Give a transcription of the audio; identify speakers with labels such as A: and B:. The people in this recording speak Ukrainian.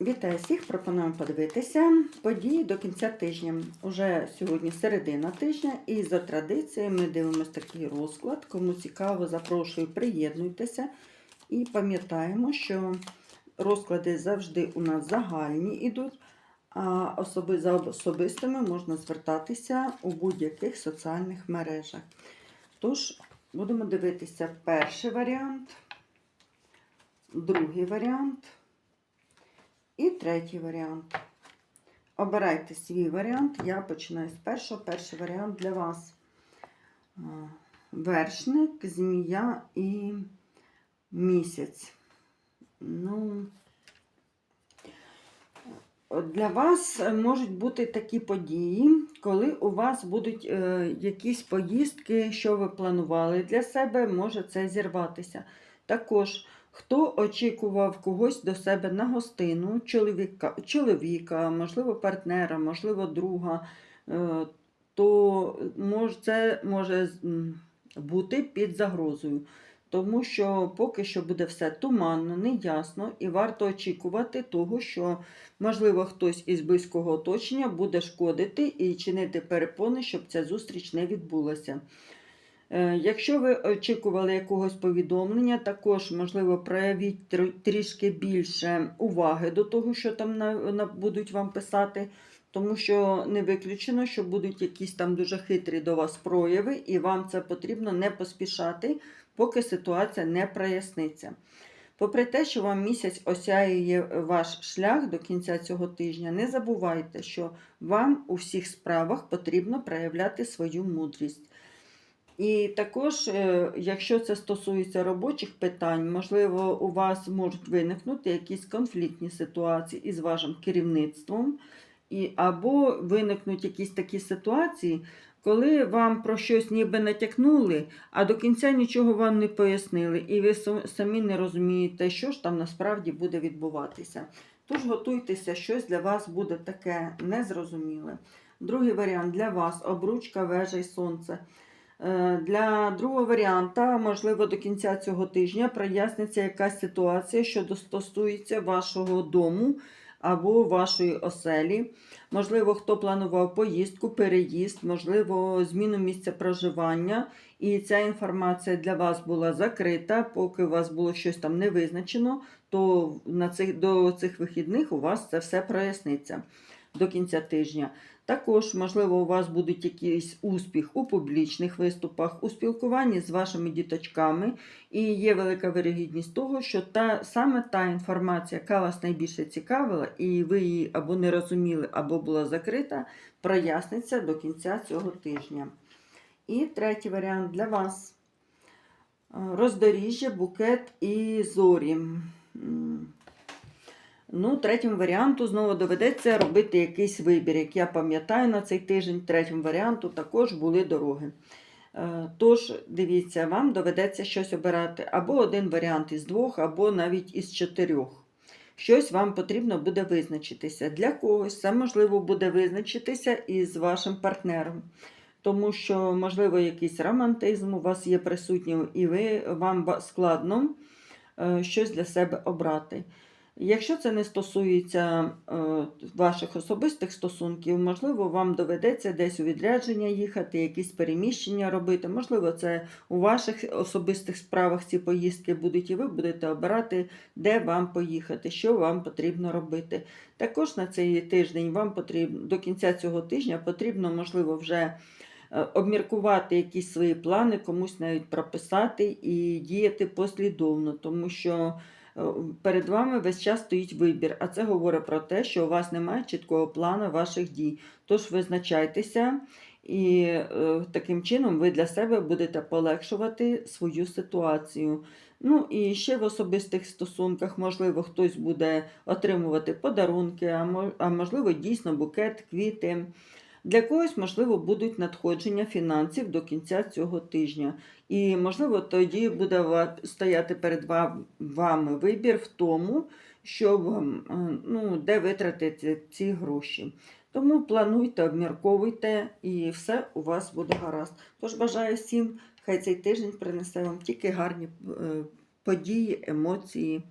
A: Вітаю всіх! Пропонуємо подивитися події до кінця тижня. Уже сьогодні середина тижня, і за традицією ми дивимося такий розклад. Кому цікаво, запрошую, приєднуйтеся. І пам'ятаємо, що розклади завжди у нас загальні йдуть, а особи за особистими можна звертатися у будь-яких соціальних мережах. Тож, будемо дивитися перший варіант, другий варіант. І третій варіант. Обирайте свій варіант. Я починаю з першого. Перший варіант для вас. Вершник, змія і місяць. Ну, для вас можуть бути такі події, коли у вас будуть е, якісь поїздки, що ви планували для себе, може це зірватися. Також Хто очікував когось до себе на гостину, чоловіка, чоловіка можливо, партнера, можливо, друга, е, то це може бути під загрозою. Тому що поки що буде все туманно, неясно, і варто очікувати того, що, можливо, хтось із близького оточення буде шкодити і чинити перепони, щоб ця зустріч не відбулася. Е, якщо ви очікували якогось повідомлення, також, можливо, проявіть трішки більше уваги до того, що там будуть вам писати, тому що не виключено, що будуть якісь там дуже хитрі до вас прояви, і вам це потрібно не поспішати, поки ситуація не проясниться. Попри те, що вам місяць осяює ваш шлях до кінця цього тижня, не забувайте, що вам у всіх справах потрібно проявляти свою мудрість. І також, е, якщо це стосується робочих питань, можливо, у вас можуть виникнути якісь конфліктні ситуації із вашим керівництвом, і, або виникнуть якісь такі ситуації, коли вам про щось ніби натякнули, а до кінця нічого вам не пояснили, і ви самі не розумієте, що ж там насправді буде відбуватися. Тож готуйтеся, щось для вас буде таке незрозуміле. Другий варіант для вас обручка, вежа і сонце. Е, для другого варіанта, можливо, до кінця цього тижня проясниться якась ситуація, що стосується вашого дому або вашої оселі. Можливо, хто планував поїздку, переїзд, можливо, зміну місця проживання. І ця інформація для вас була закрита, поки у вас було щось там не визначено, то на цих, до цих вихідних у вас це все проясниться до кінця тижня. Також, можливо, у вас буде якийсь успіх у публічних виступах, у спілкуванні з вашими діточками, і є велика вирогідність того, що та, саме та інформація, яка вас найбільше цікавила, і ви її або не розуміли, або була закрита, проясниться до кінця цього тижня. І третій варіант для вас роздоріжжя, букет і зорі. Ну, третім варіанту знову доведеться робити якийсь вибір. Як я пам'ятаю, на цей тиждень третім варіанту також були дороги. Е, тож, дивіться, вам доведеться щось обирати або один варіант із двох, або навіть із чотирьох. Щось вам потрібно буде визначитися. Для когось це можливо буде визначитися із вашим партнером. Тому що, можливо, якийсь романтизм у вас є присутній, і ви, вам складно е, щось для себе обрати. Якщо це не стосується е, ваших особистих стосунків, можливо, вам доведеться десь у відрядження їхати, якісь переміщення робити. Можливо, це у ваших особистих справах ці поїздки будуть, і ви будете обирати, де вам поїхати, що вам потрібно робити. Також на цей тиждень вам потрібно до кінця цього тижня потрібно, можливо, вже. Е, обміркувати якісь свої плани, комусь навіть прописати і діяти послідовно, тому що перед вами весь час стоїть вибір, а це говорить про те, що у вас немає чіткого плану ваших дій. Тож визначайтеся, і е, таким чином ви для себе будете полегшувати свою ситуацію. Ну і ще в особистих стосунках, можливо, хтось буде отримувати подарунки, а можливо, дійсно букет, квіти. Для когось, можливо, будуть надходження фінансів до кінця цього тижня. І, можливо, тоді буде стояти перед вами вибір в тому, що вам, е, ну, де витратити ці гроші. Тому плануйте, обмірковуйте, і все у вас буде гаразд. Тож бажаю всім, хай цей тиждень принесе вам тільки гарні е, події, емоції.